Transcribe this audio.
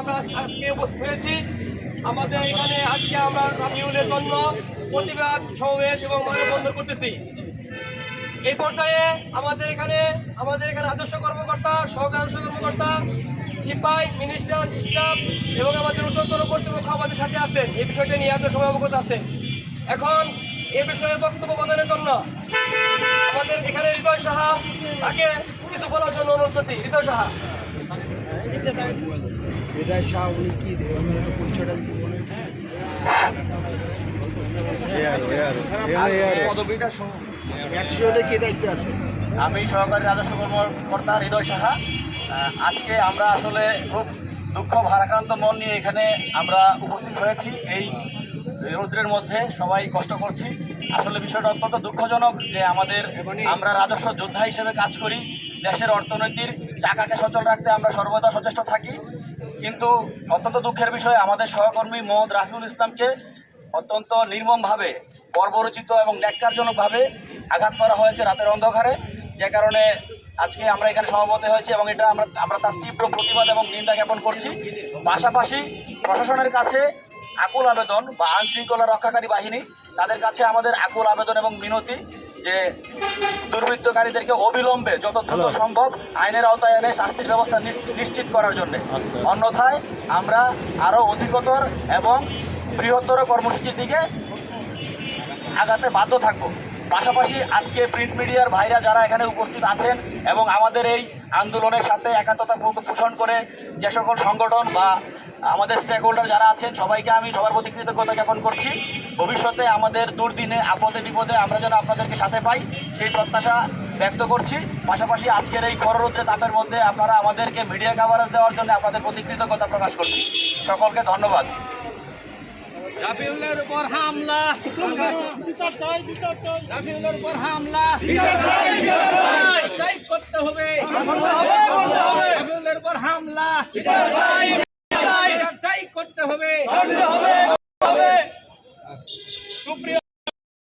আমরা আজকে উপস্থিত হয়েছি। আমাদের এখানে আজকে আমরা রাবিউলের জন্য প্রতিবাদ সমাবেশ এবং মানববন্ধন করতেছি। এই পর্যায়ে আমাদের এখানে আমাদের এখানে আদর্শ কর্মকর্তা, সহকার কর্মকর্তা, সিপাই মিনিস্টার স্টাফ এবং আমাদের উচ্চতর কর্তৃপক্ষ আমাদের সাথে আছেন। এই বিষয়টা নিয়ে আপনার সবাই অবগত আছে এখন এ বিষয়ে বক্তব্য প্রদানের জন্য আমাদের এখানে হৃদয় সাহা তাকে কিছু বলার জন্য অনুরোধ করছি। হৃদয় সাহা। হৃদয় শাহ উনি কি পরিচয়টা আমি সহকারী রাজস্ব কর্মকর্তা হৃদয় সাহা। আজকে আমরা আসলে খুব দুঃখ ভারাক্রান্ত মন নিয়ে এখানে আমরা উপস্থিত হয়েছি। এই রৌদ্রের মধ্যে সবাই কষ্ট করছি। আসলে বিষয়টা অত্যন্ত দুঃখজনক যে আমাদের আমরা রাজস্ব যোদ্ধা হিসেবে কাজ করি, দেশের অর্থনীতির চাকাকে সচল রাখতে আমরা সর্বদা সচেষ্ট থাকি। কিন্তু অত্যন্ত দুঃখের বিষয়, আমাদের সহকর্মী মোহাম্মদ রাফিউল ইসলামকে অত্যন্ত নির্মমভাবে, বর্বরচিত এবং ন্যাক্কারজনকভাবে আঘাত করা হয়েছে রাতের অন্ধকারে। যে কারণে আজকে আমরা এখানে সমাবেত হয়েছি এবং এটা আমরা আমরা তার তীব্র প্রতিবাদ এবং নিন্দা জ্ঞাপন করছি। পাশাপাশি প্রশাসনের কাছে আকুল আবেদন বা আইনশৃঙ্খলা রক্ষাকারী বাহিনী তাদের কাছে আমাদের আকুল আবেদন এবং মিনতি যে দুর্বৃত্তকারীদেরকে অবিলম্বে যত দ্রুত সম্ভব আইনের আওতায় এনে শাস্তির ব্যবস্থা নিশ- নিশ্চিত করার জন্য। অন্যথায় আমরা আরও অধিকতর এবং বৃহত্তর কর্মসূচির দিকে আগাতে বাধ্য থাকব। পাশাপাশি আজকে প্রিন্ট মিডিয়ার ভাইরা যারা এখানে উপস্থিত আছেন এবং আমাদের এই আন্দোলনের সাথে একাত্মতা পোষণ করে যে সকল সংগঠন বা আমাদের স্টেক হোল্ডার যারা আছেন সবাইকে আমি সবার প্রতি কৃতজ্ঞতা জ্ঞাপন করছি। ভবিষ্যতে আমাদের দুর্দিনে আপদে বিপদে আমরা যেন আপনাদেরকে সাথে পাই সেই প্রত্যাশা ব্যক্ত করছি। পাশাপাশি আজকের এই কররৌদ্রে তাপের মধ্যে আপনারা আমাদেরকে মিডিয়া কাভারেজ দেওয়ার জন্য আপনাদের প্রতি কৃতজ্ঞতা প্রকাশ করছি। সকলকে ধন্যবাদ। রাফিউলের উপর হামলা। রাফিউলের উপর হামলা। চাই করতে হবে। রাফিউলের উপর হামলা। চাই। করতে হবে।